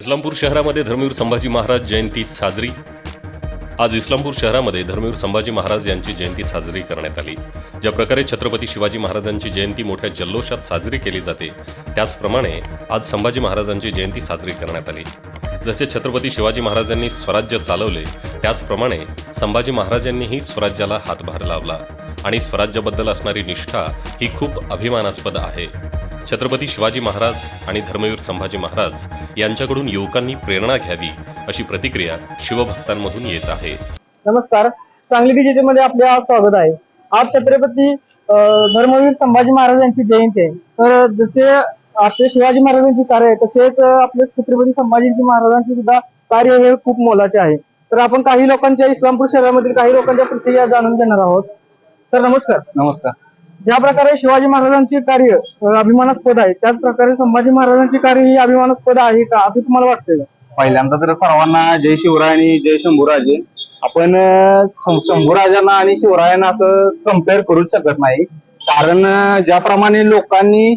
इस्लामपूर शहरामध्ये धर्मवीर संभाजी महाराज जयंती साजरी. आज इस्लामपूर शहरामध्ये धर्मवीर संभाजी महाराज यांची जयंती साजरी करण्यात आली. ज्या प्रकारे छत्रपती शिवाजी महाराजांची जयंती मोठ्या जल्लोषात साजरी केली जाते त्याचप्रमाणे आज संभाजी महाराजांची जयंती साजरी करण्यात आली. जसे छत्रपती शिवाजी महाराजांनी स्वराज्य चालवले त्याचप्रमाणे संभाजी महाराजांनीही स्वराज्याला हातभार लावला. आणि स्वराज्याबद्दल असणारी निष्ठा ही खूप अभिमानास्पद आहे. छत्रपती शिवाजी महाराज आणि धर्मवीर संभाजी महाराज यांच्याकडून युवकांनी प्रेरणा घ्यावी अशी प्रतिक्रिया शिवभक्तांमधून येत आहे. नमस्कार. सांगली डिजिटलमध्ये आपले आज स्वागत आहे. आज छत्रपती धर्मवीर संभाजी महाराज यांची जयंती आहे. तर जसे आपले शिवाजी महाराजांचे कार्य आहे तसेच आपले छत्रपती संभाजी महाराजांचे सुद्धा कार्य हे खूप मोलाचे आहे. तर आपण काही लोकांच्या इस्लामपूर शहरामधील काही लोकांच्या प्रतिक्रिया जाणून घेणार आहोत. सर नमस्कार. नमस्कार. ज्या प्रकारे शिवाजी महाराजांचे कार्य अभिमानास्पद आहे त्याच प्रकारे संभाजी महाराजांचे कार्य ही अभिमानास्पद आहे का असं तुम्हाला वाटतंय का? पहिल्यांदा तर सर्वांना जय शिवराय आणि जय शंभूराजे. आपण शंभूराजांना आणि शिवरायांना असं कंपेअर करूच शकत नाही. कारण ज्याप्रमाणे लोकांनी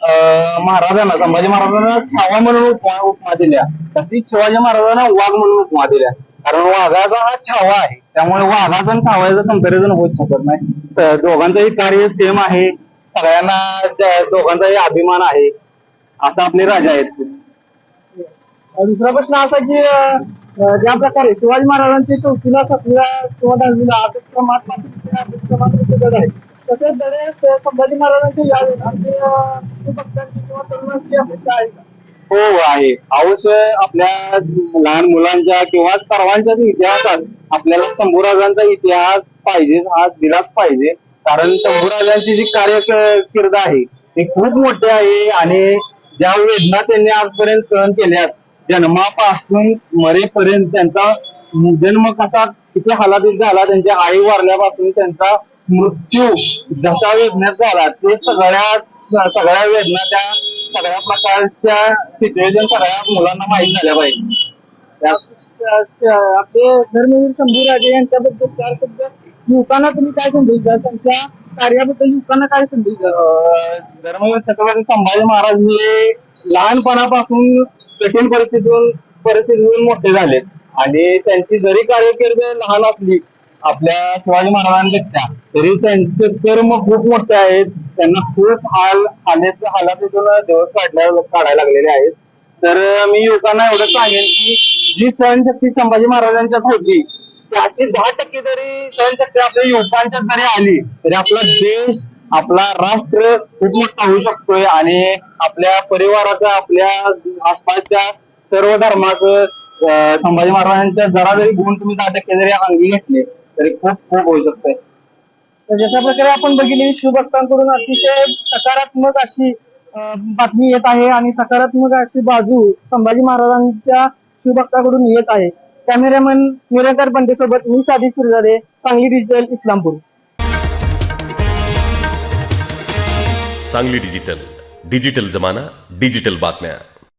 महाराजांना संभाजी महाराजांना छावा म्हणून उपमा उपमा दिल्या तशीच शिवाजी महाराजांना वाघ म्हणून उपमा दिल्या. कारण वाघाचा हा छावा आहे. त्यामुळे वाघाचा आणि छावाचं कंपॅरिझन होऊ शकत नाही. स- दोघांचंही कार्य सेम आहे. सगळ्यांना त्या- दोघांचाही अभिमान आहे. असं आपले राजा आहेत. दुसरा प्रश्न असा की अं, अं, ज्या प्रकारे शिवाजी महाराजांची चौथीला सातवीला किंवा दहावीला अभ्यासक्रमात पाठवलेल्या अभ्यासक्रमात सगळं आहे तसेच धडे स- संभाजी महाराजांचे यावे अशी अं, शिवभक्तांची किंवा तरुणांची अपेक्षा आहे का? हो आहे. अवश्य आपल्या लहान मुलांच्या किंवा सर्वांच्याच इतिहासात आपल्याला शंभूराजांचा इतिहास पाहिजे हा दिलाच पाहिजे. कारण शंभूराजांची जी कार्य कीर्द आहे ती खूप मोठी आहे आणि ज्या वेदना त्यांनी आजपर्यंत सहन केल्यात जन्मापासून मरेपर्यंत त्यांचा जन्म कसा किती हालातीत झाला त्यांच्या आई वारल्यापासून त्यांचा मृत्यू जसा वेदनेत झाला ते सगळ्या सगळ्या वेदना त्या सगळ्या प्रकारच्या सिच्युएशन सगळ्या मुलांना माहीत झाल्या पाहिजे. आपले धर्मवीर शंभूराजे यांच्याबद्दल चार शब्द. युवकांना तुम्ही काय संदेश द्याल? त्यांच्या कार्याबद्दल युवकांना काय संदेश धर्मवीर छत्रपती संभाजी महाराज हे लहानपणापासून कठीण परिस्थितीतून परिस्थितीतून मोठे झालेत आणि त्यांची जरी कार्यकीर्द लहान असली आपल्या शिवाजी महाराजांपेक्षा तरी त्यांचे कर्म खूप मोठे आहेत. त्यांना खूप हाल हालेत हालातीतून दिवस काढल्या काढायला लागलेले आहेत. तर मी युवकांना एवढं सांगेन की जी सहनशक्ती संभाजी महाराजांच्यात होती त्याची दहा टक्के जरी सहनशक्ती आपल्या युवकांच्यात जरी आली तरी आपला देश आपला राष्ट्र खूप मोठा होऊ शकतोय आणि आपल्या परिवाराचा आपल्या आसपासच्या सर्व धर्माचं संभाजी महाराजांच्या जरा जरी गुण तुम्ही दहा टक्के जरी अंगी घेतले तरी खूप खूप होऊ शकतंय. तर जशा प्रकारे आपण बघितले शिवभक्तांकडून अतिशय सकारात्मक अशी बातमी येत आहे आणि सकारात्मक अशी बाजू संभाजी महाराजांच्या शिवभक्ताकडून येत आहे. कॅमेरामन निरंकार पंडे सोबत मी Sadiq Firzade Sangli digital Islampur. Sangli digital digital जमाना डिजिटल बातम्या.